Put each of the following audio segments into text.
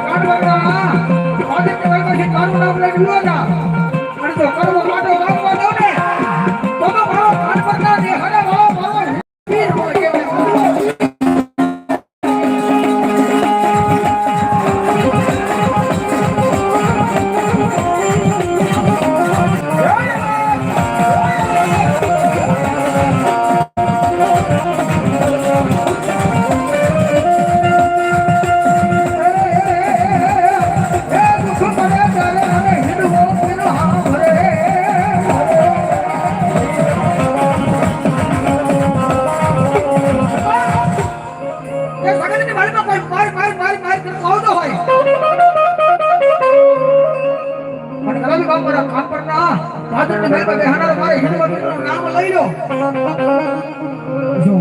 કાઢવાના આદિત્ય ભાઈ પછી તારું નામ લઈને અને જો કરવો માટો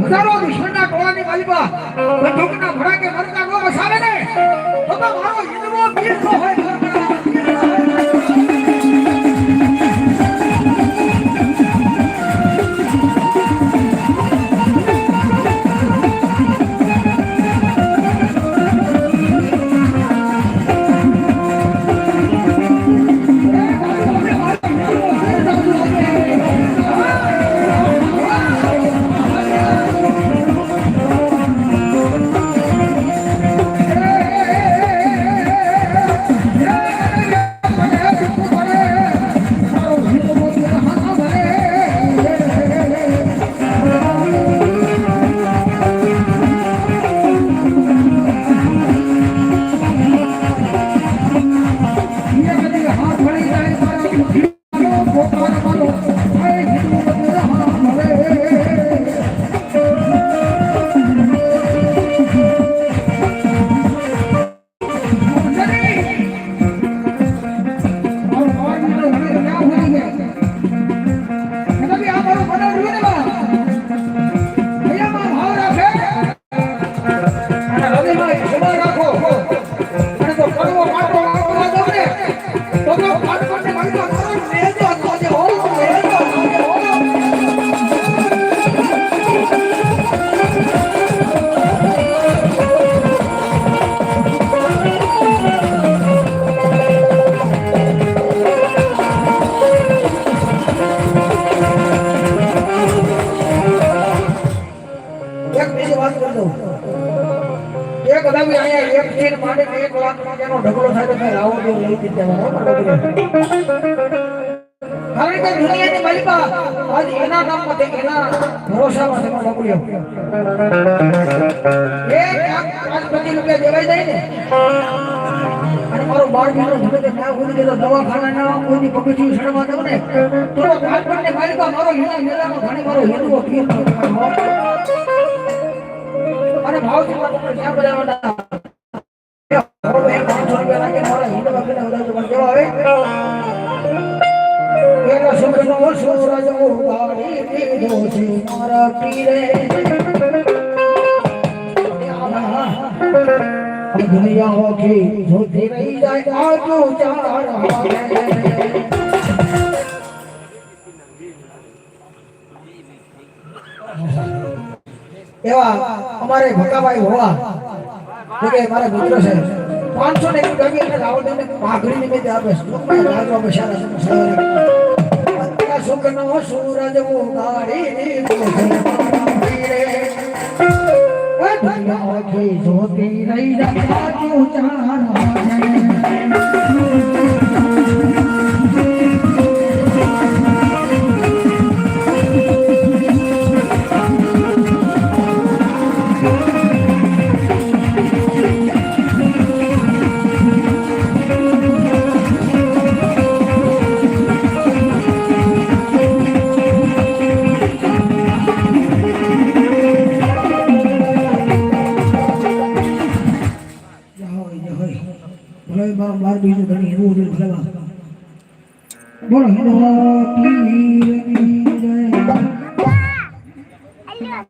હજારો દુશ્મનના ટોળાની માલિકા બંદૂકના ભડાકે મરતા નો વસાવે ને. તો મારો નો હોય. એક અહીંયા એક તો તે ને, અને મારો બાળ બીજો ધીમે ધીમે ત્યાં સુધી ગયેલો દઉં ને, તો મારો મેળાનો ઘણી મારો હિન્દુઓ પીર અને ભાવ જેટલા તમને ક્યાં તો આવે? આ દુનિયા આખી જોતી રહી જાય આજુ ચાર વાગે. એવા અમારે ભકાભાઈ હોવા. તો કે મારા મિત્ર છે. પાંચસો ને પાઘડી નિમિત્તે આપે સુખનો સૂરજ ઉગાડી જોતી રહી જાય. આજુ ચાર ભલે મારો બાર બીજું ઘણી એવું બધું ભલે માં. બોલો. અલ્યો